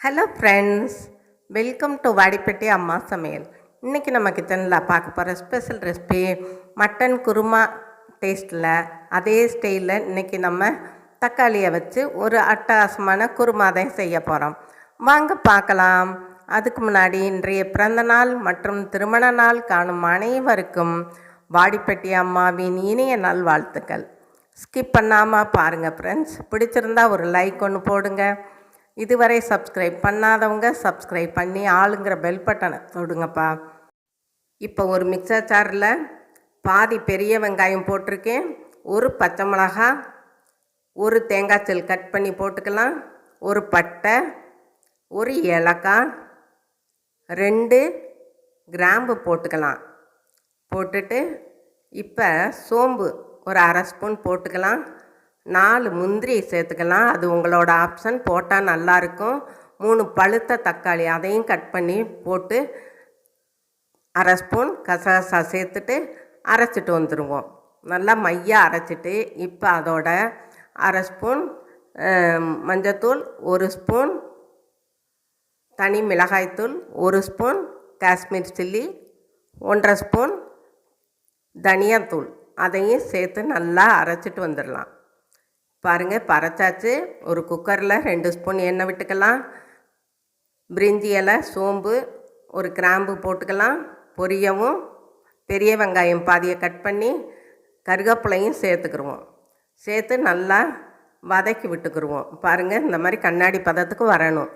Hello friends welcome to Vadipatti அம்மா சமையல் இன்றைக்கி நம்ம கிச்சனில் பார்க்க போகிற ஸ்பெஷல் ரெசிபி மட்டன் குருமா டேஸ்ட்டில் அதே ஸ்டைலில் இன்றைக்கி நம்ம தக்காளியை வச்சு ஒரு அட்டகாசமான குருமா தான் செய்ய போகிறோம் வாங்க பார்க்கலாம். அதுக்கு முன்னாடி இன்றைய பிறந்த நாள் மற்றும் திருமண நாள் காணும் அனைவருக்கும் வாடிப்பட்டி அம்மாவின் இனிய நாள் வாழ்த்துக்கள் ஸ்கிப் பண்ணாமல் பாருங்கள் ஃப்ரெண்ட்ஸ் பிடிச்சிருந்தா ஒரு லைக் ஒன்று போடுங்க. இதுவரை சப்ஸ்கிரைப் பண்ணாதவங்க சப்ஸ்கிரைப் பண்ணி ஆளுங்கிற பெல் பட்டனை தொடுங்கப்பா. இப்போ ஒரு மிக்சர் சாரில் பாதி பெரிய வெங்காயம் போட்டிருக்கேன். ஒரு பச்சை மிளகா ஒரு தேங்காய் செல் கட் பண்ணி போட்டுக்கலாம். ஒரு பட்டை ஒரு ஏலக்காய் ரெண்டு கிராம்பு போட்டுக்கலாம். போட்டுட்டு இப்போ சோம்பு ஒரு அரை ஸ்பூன் போட்டுக்கலாம். நாலு முந்திரி சேர்த்துக்கலாம். அது உங்களோட ஆப்ஷன் போட்டால் நல்லாயிருக்கும். மூணு பழுத்த தக்காளி அதையும் கட் பண்ணி போட்டு அரை ஸ்பூன் கசகசா சேர்த்துட்டு அரைச்சிட்டு வந்துடுவோம் நல்லா மையாக அரைச்சிட்டு இப்போ அதோட அரை ஸ்பூன் மஞ்சத்தூள் ஒரு ஸ்பூன் தனி மிளகாய்த்தூள் ஒரு ஸ்பூன் காஷ்மீர் சில்லி ஒன்றரை ஸ்பூன் தனியாத்தூள் அதையும் சேர்த்து நல்லா அரைச்சிட்டு வந்துடலாம் பாருங்கள் பறச்சாச்சு. ஒரு குக்கரில் ரெண்டு ஸ்பூன் எண்ணெய் விட்டுக்கலாம். பிரிஞ்சி இலை சோம்பு ஒரு கிராம்பு போட்டுக்கலாம். பொரியவும் பெரிய வெங்காயம் பாதியை கட் பண்ணி கருவேப்பிலையும் சேர்த்துக்கிருவோம். சேர்த்து நல்லா வதக்கி விட்டுக்கிருவோம். பாருங்கள் இந்த மாதிரி கண்ணாடி பதத்துக்கு வரணும்.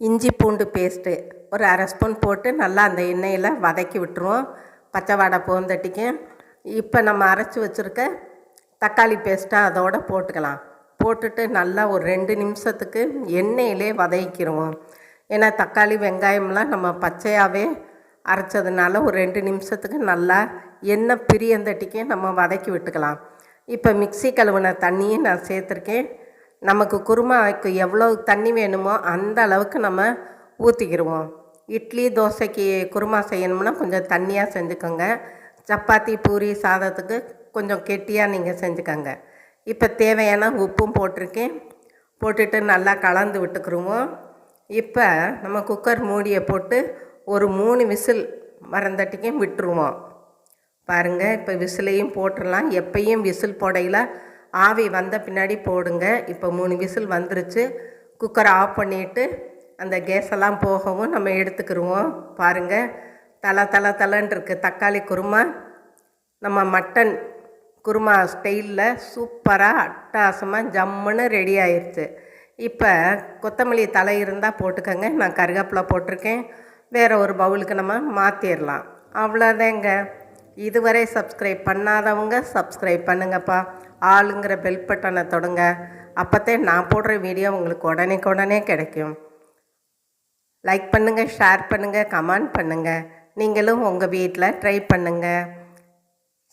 இஞ்சி பூண்டு பேஸ்ட்டு ஒரு அரை ஸ்பூன் போட்டு நல்லா அந்த எண்ணெயில் வதக்கி விட்டுருவோம். பச்சை வாடை போந்தட்டிக்கும் இப்போ நம்ம அரைச்சி வச்சுருக்க தக்காளி பேஸ்ட்டை அதோட போட்டுக்கலாம். போட்டுட்டு நல்லா ஒரு ரெண்டு நிமிஷத்துக்கு எண்ணெயிலே வதக்கிடுவோம் ஏன்னா தக்காளி வெங்காயம்லாம் நம்ம பச்சையாகவே அரைச்சதுனால ஒரு ரெண்டு நிமிஷத்துக்கு நல்லா எண்ணெய் பிரியந்தட்டிக்கே நம்ம வதக்கி விட்டுக்கலாம். இப்போ மிக்ஸி கழுவுன தண்ணியும் நான் சேர்த்துருக்கேன். நமக்கு குருமாவுக்கு எவ்வளோ தண்ணி வேணுமோ அந்த அளவுக்கு நம்ம ஊற்றிக்கிடுவோம் இட்லி தோசைக்கு குருமா செய்யணும்னா கொஞ்சம் தண்ணியாக செஞ்சுக்கோங்க. சப்பாத்தி பூரி சாதத்துக்கு கொஞ்சம் கெட்டியாக நீங்கள் செஞ்சுக்கோங்க. இப்போ தேவையான உப்பும் போட்டிருக்கேன். போட்டுட்டு நல்லா கலந்து விட்டுக்குருவோம். இப்போ நம்ம குக்கர் மூடியை போட்டு ஒரு மூணு விசில் மறந்தட்டிக்கும் விட்டுருவோம். பாருங்கள் இப்போ விசிலையும் போட்டுடலாம் எப்பயும் விசில் போடையில் ஆவி வந்த பின்னாடி போடுங்க. இப்போ மூணு விசில் வந்துருச்சு. குக்கரை ஆஃப் பண்ணிவிட்டு அந்த கேஸெல்லாம் போகவும் நம்ம எடுத்துக்கிடுவோம் பாருங்கள் தலை தலை தலைன்னு இருக்குது தக்காளி குருமா நம்ம மட்டன் குருமா ஸ்டைலில் சூப்பராக அட்டாசமாக ஜம்முன்னு ரெடி ஆயிடுச்சு இப்போ கொத்தமல்லி தலை இருந்தால் போட்டுக்கோங்க. நான் கருவேப்பிலை போட்டிருக்கேன். வேறு ஒரு பவுலுக்கு நம்ம மாற்றிடலாம் அவ்வளோதாங்க. இதுவரை சப்ஸ்கிரைப் பண்ணாதவங்க சப்ஸ்கிரைப் பண்ணுங்கப்பா. ஆளுங்கிற பெல் பட்டனை தொடுங்க. அப்போத்தே நான் போடுற வீடியோ உங்களுக்கு உடனே உடனே கிடைக்கும். லைக் பண்ணுங்கள் ஷேர் பண்ணுங்கள் கமெண்ட் பண்ணுங்கள் நீங்களும் உங்கள் வீட்டில் ட்ரை பண்ணுங்கள்